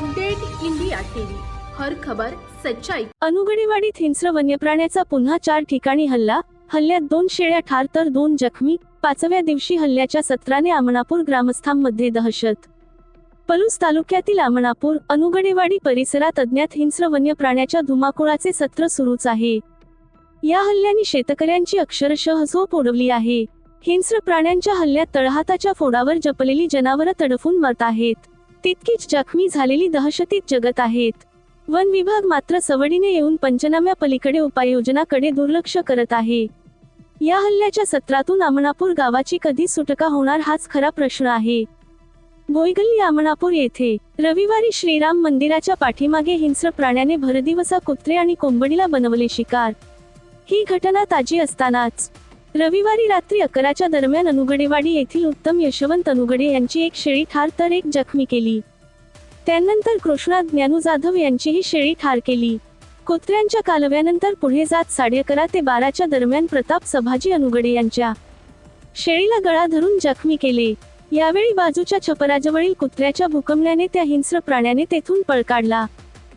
Update India TV. हर खबर सच्चाई. अनुगडेवाडीत हिंस्र वन्यप्राण्याचा पुन्हा चार ठिकाणी हल्ला. हल्ल्यात दोन शेळ्या ठार तर दोन जखमी. पाचव्या दिवशी हल्ल्याच्या सत्राने आमणापूर ग्रामस्थांमध्ये दहशत. पलूस तालुक्यातील आमणापूर अनुगडेवाडी परिसरात अज्ञात हिंस्र वन्यप्राण्याच्या धुमाकुळाचे सत्र सुरूच आहे. या हल्ल्याने शेतकऱ्यांची अक्षरशः झोप उडवली आहे. हिंस्र प्राण्यांच्या हल्ल्यात तळहाताच्या फोडावर जपलेली जनावरं तडफून मरत आहेत. तितकीच जखमी झालेली दहशतीत जगत आहेत. वन विभाग मात्र सवडीने येऊन पंचनाम्या पलीकडे उपाययोजनाकडे दुर्लक्ष करत आहे. या हल्ल्याच्या सत्रातून आमणापूर गावाची कधी सुटका होणार हाच खरा प्रश्न आहे. भोईगल्ली आमणापूर येथे रविवारी श्रीराम मंदिराच्या पाठीमागे हिंस्र प्राण्याने भरदिवसा कुत्रे आणि कोंबडीला बनवले शिकार. ही घटना ताजी असतानाच रविवारी रात्री अकराच्या दरम्यान अनुगडेवाडी येथील उत्तम यशवंत अनुगडे यांची एक शेळी ठार तर एक जखमी केली. त्यानंतर कृष्णा ज्ञानू जाधव यांचीही शेळी ठार केली. कुत्र्यांच्या कालव्यानंतर पुढे जात साडे अकरा ते बाराच्या दरम्यान प्रताप सभाजी अनुगडे यांच्या शेळीला गळा धरून जखमी केले. यावेळी बाजूच्या छपराजवळील कुत्र्याच्या भूकंपल्याने त्या हिंस्र प्राण्याने तेथून पळ काढला.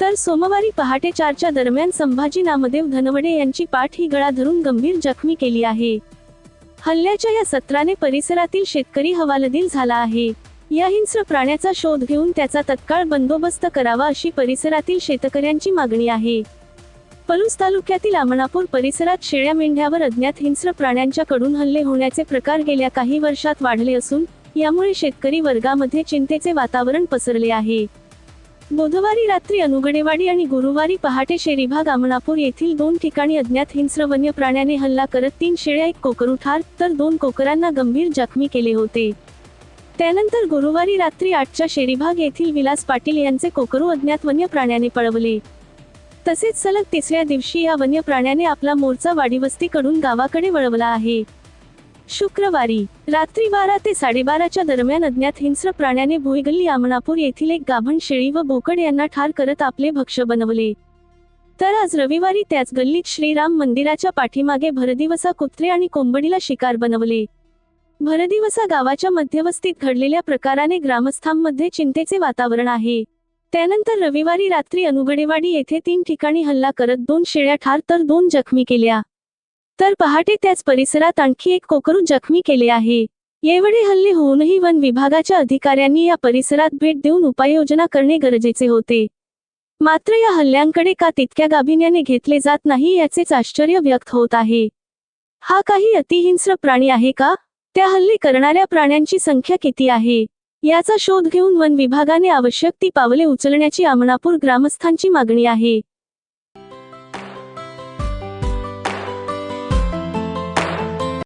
तर सोमवारी पहाटे चारच्या दरम्यान संभाजी नामदेव धनवडे यांची पाठ ही गळा धरून गंभीर जखमी केली आहे. हल्ल्याच्या या सत्राने परिसरातील शेतकरी हवालदिल झाला आहे. या हिंस्र प्राण्याचा शोध घेऊन त्याचा तत्काळ बंदोबस्त करावा अशी परिसरातील शेतकऱ्यांची मागणी आहे. पलूस तालुक्यातील आमणापूर परिसरात शेळ्या मेंढ्यावर अज्ञात हिंस्र प्राण्यांच्याकडून हल्ले होण्याचे प्रकार गेल्या काही वर्षात वाढले असून यामुळे शेतकरी वर्गामध्ये चिंतेचे वातावरण पसरले आहे. बुधवारी रात्री अनुगडेवाडी आणि गुरुवारी पहाटे शेरीभाग आमणापूर येथील दोन ठिकाणी अज्ञात हिंस्र वन्य प्राण्याने हल्ला करत तीन शेळ्या एक कोकरू ठार तर दोन कोकरांना गंभीर जखमी केले होते. त्यानंतर गुरुवारी रात्री आठच्या शेरीभाग येथील विलास पाटील यांचे कोकरू अज्ञात वन्य प्राण्याने पळवले. तसेच सलग तिसऱ्या दिवशी या वन्य प्राण्याने आपला मोर्चा वाडीवस्तीकडून गावाकडे वळवला आहे. शुक्रवारी रात्री बारा ते साडेबाराच्या दरम्यान अज्ञात हिंस्र प्राण्याने भुईगल्ली आमणापूर येथील एक गाभण शेळी व बोकड यांना ठार करत आपले भक्ष बनवले. तर आज रविवारी त्याच गल्लीत श्रीराम मंदिराच्या पाठीमागे भरदिवसा कुत्रे आणि कोंबडीला शिकार बनवले. भरदिवसा गावाच्या मध्यवस्तीत घडलेल्या प्रकाराने ग्रामस्थांमध्ये चिंतेचे वातावरण आहे. त्यानंतर रविवारी रात्री अनुगडेवाडी येथे तीन ठिकाणी हल्ला करत दोन शेळ्या ठार तर दोन जखमी केल्या. तर पहाटे त्याच परिसरात आणखी एक कोकरू जखमी केले आहे. एवढे हल्ले होऊनही वन विभागाच्या अधिकाऱ्यांनी या परिसरात भेट देऊन उपाययोजना करणे गरजेचे होते. मात्र या हल्ल्यांकडे का तितक्या गाभिन्याने घेतले जात नाही याचेच आश्चर्य व्यक्त होत आहे. हा काही अतिहिंस्र प्राणी आहे का? त्या हल्ले करणाऱ्या प्राण्यांची संख्या किती आहे? याचा शोध घेऊन वन विभागाने आवश्यक ती पावले उचलण्याची आमणापूर ग्रामस्थांची मागणी आहे.